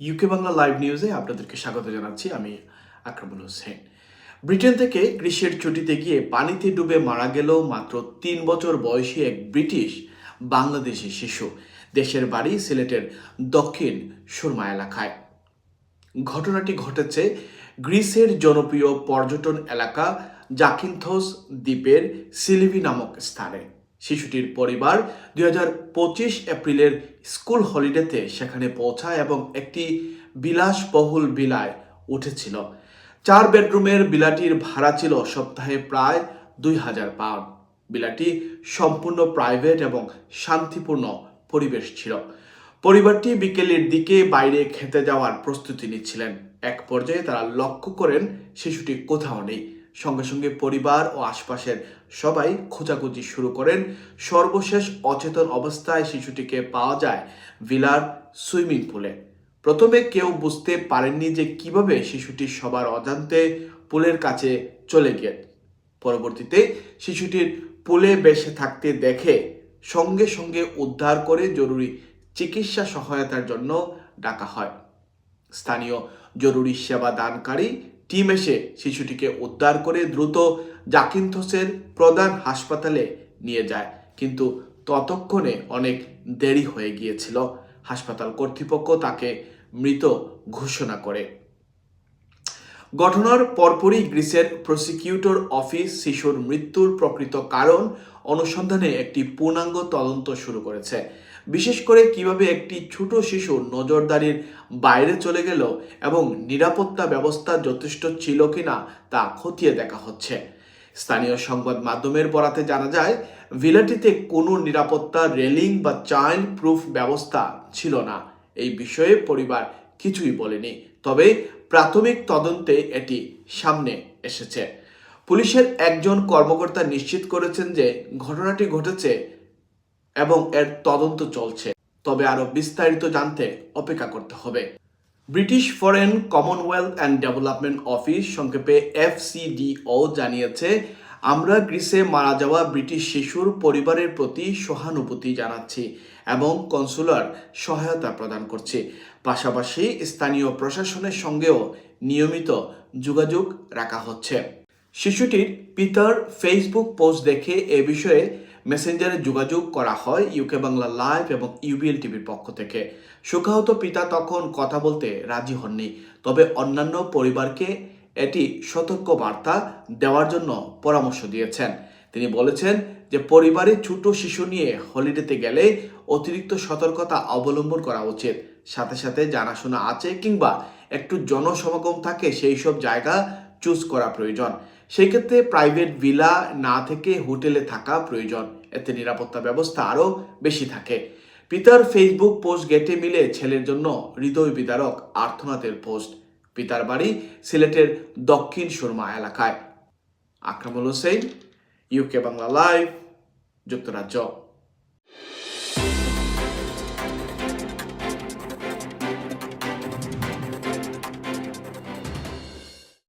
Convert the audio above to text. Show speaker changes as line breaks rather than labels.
UK Bangla live নিউজে আপনাদেরকে স্বাগত জানাচ্ছি। আমি আকরামুল হোসেন। ব্রিটেন থেকে গ্রীষ্মের ছুটিতে গিয়ে পানিতে ডুবে মারা গেল মাত্র তিন বছর বয়সী এক ব্রিটিশ বাংলাদেশি শিশু। দেশের বাড়ি সিলেটের দক্ষিণ সুরমা এলাকায়। ঘটনাটি ঘটেছে গ্রিসের জনপ্রিয় পর্যটন এলাকা জাকিনথোস দ্বীপের সিলিভি নামক স্থানে। শিশুটির পরিবার দুই হাজার পঁচিশ এপ্রিলের স্কুল হলিডেতে সেখানে পৌঁছায় এবং একটি বিলাসবহুল বিলায় উঠেছিল। চার বেডরুমের বিলাটির ভাড়া ছিল সপ্তাহে প্রায় দুই হাজার পাউন্ড। বিলাটি সম্পূর্ণ প্রাইভেট এবং শান্তিপূর্ণ পরিবেশ ছিল। পরিবারটি বিকেলের দিকে বাইরে খেতে যাওয়ার প্রস্তুতি নিচ্ছিলেন। এক পর্যায়ে তারা লক্ষ্য করেন শিশুটি কোথাও নেই। সঙ্গে সঙ্গে পরিবার ও আশপাশের সবাই খোঁজাখুঁজি শুরু করেন। সর্বশেষ অচেতন অবস্থায় শিশুটিকে পাওয়া যায় ভিলার সুইমিং পুলে। প্রথমে কেউ বুঝতে পারেননি যে কীভাবে শিশুটি সবার অজান্তে পুলের কাছে চলে গিয়ে পরবর্তীতে শিশুটির পুলে বেসে থাকতে দেখে সঙ্গে সঙ্গে উদ্ধার করে জরুরি চিকিৎসা সহায়তার জন্য ডাকা হয়। স্থানীয় জরুরি সেবা দানকারী টিম এসে শিশুটিকে উদ্ধার করে দ্রুত জাকিনথোসের প্রধান হাসপাতালে নিয়ে যায়। কিন্তু ততক্ষণে অনেক দেরি হয়ে গিয়েছিল। হাসপাতাল কর্তৃপক্ষ তাকে মৃত ঘোষণা করে। ঘটনার পরপরই গ্রিসের প্রসিকিউটর অফিস শিশুর মৃত্যুর প্রকৃত কারণ অনুসন্ধানে একটি পূর্ণাঙ্গ তদন্ত শুরু করেছে। বিশেষ করে কীভাবে একটি ছোট শিশু নজরদারির বাইরে চলে গেল এবং নিরাপত্তা ব্যবস্থা যথেষ্ট ছিল কিনা তা খতিয়ে দেখা হচ্ছে। স্থানীয় সংবাদ মাধ্যমের বরাতে জানা যায়, ভিলাটিতে কোনো নিরাপত্তা রেলিং বা চাইল্ড প্রুফ ব্যবস্থা ছিল না। এই বিষয়ে পরিবার কিছুই বলেনি। তবে প্রাথমিক তদন্তে এটি সামনে এসেছে। পুলিশের একজন কর্মকর্তা নিশ্চিত করেছেন যে ঘটনাটি ঘটেছে এবং এর তদন্ত চলছে। তবে আরও বিস্তারিত জানতে অপেক্ষা করতে হবে। British foreign Commonwealth and development office সংক্ষেপে এফসিডিও জানিয়েছে, আমরা গ্রিসে মারা যাওয়া ব্রিটিশ শিশুর পরিবারের প্রতি সহানুভূতি জানাচ্ছি। এবং কনসুলার সহায়তা প্রদান করছি। পাশাপাশি স্থানীয় প্রশাসনের সঙ্গেও নিয়মিত যোগাযোগ রাখা হচ্ছে। শিশুটির পিতার ফেসবুক পোস্ট দেখে এ বিষয়ে মেসেঞ্জারে যোগাযোগ করা হয় ইউকে বাংলা লাইভ এবং ইউবিএল টিভির পক্ষ থেকে। শোকাহত পিতা তখন কথা বলতে রাজি হননি, তবে অন্যান্য পরিবারকে এটি সতর্ক বার্তা দেওয়ার জন্য পরামর্শ দিয়েছেন। তিনি বলেছেন যে পরিবারে ছোট শিশু নিয়ে হলিডেতে গেলে অতিরিক্ত সতর্কতা অবলম্বন করা উচিত। সাথে সাথে জানাশোনা আছে কিংবা একটু জনসমাগম থাকে সেই সব জায়গা চুজ করা প্রয়োজন। সেই ক্ষেত্রে প্রাইভেট ভিলা না থেকে হোটেলে থাকা প্রয়োজন। এতে নিরাপত্তা ব্যবস্থা আরও বেশি থাকে। পিতার ফেসবুক পোস্ট গেটে মিলে ছেলের জন্য হৃদয় বিদারক আর্থনাথের পোস্ট পিতার বাড়ি সিলেটের দক্ষিণ সুরমা এলাকায়। আকরামুল হোসেন ইউকে বাংলা লাইভ যুক্তরাজ্য।